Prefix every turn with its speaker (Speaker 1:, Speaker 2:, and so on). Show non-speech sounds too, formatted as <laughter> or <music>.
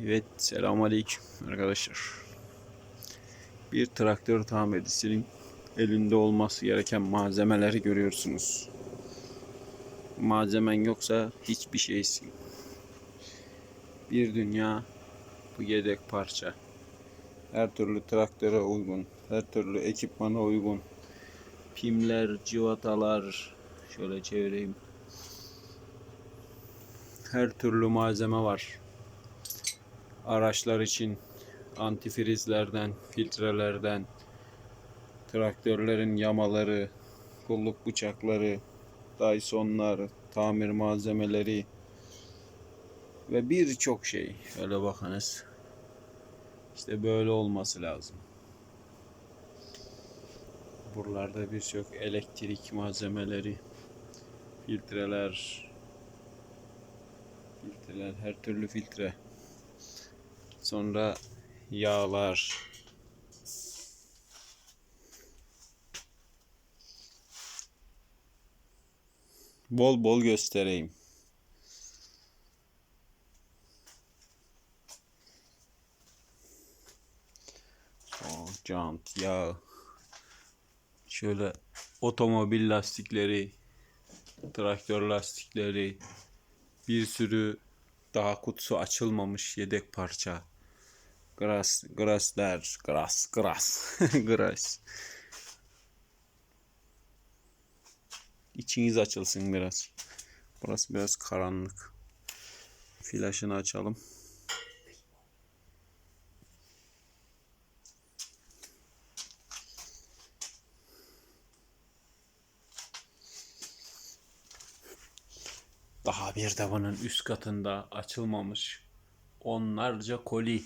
Speaker 1: Evet, selamünaleyküm arkadaşlar. Bir traktör tamircisinin elinde olması gereken malzemeleri görüyorsunuz. Malzemen yoksa hiçbir şeysin. Bir dünya bu yedek parça. Her türlü traktöre uygun, her türlü ekipmana uygun. Pimler, civatalar, şöyle çevireyim. Her türlü malzeme var araçlar için antifrizlerden, filtrelerden, traktörlerin yamaları, kulluk bıçakları, Dyson'lar, tamir malzemeleri ve birçok şey. Şöyle bakınız. İşte böyle olması lazım. Buralarda birçok elektrik malzemeleri, filtreler, filtreler, her türlü filtre. Sonra yağlar. Bol bol göstereyim. O jant, yağ. Şöyle otomobil lastikleri, traktör lastikleri, bir sürü daha kutusu açılmamış yedek parça. Grass, grassler, grass, <laughs> grass, grass. İçiniz açılsın biraz. Burası biraz karanlık. Flaşını açalım. Daha bir de bunun üst katında açılmamış onlarca koli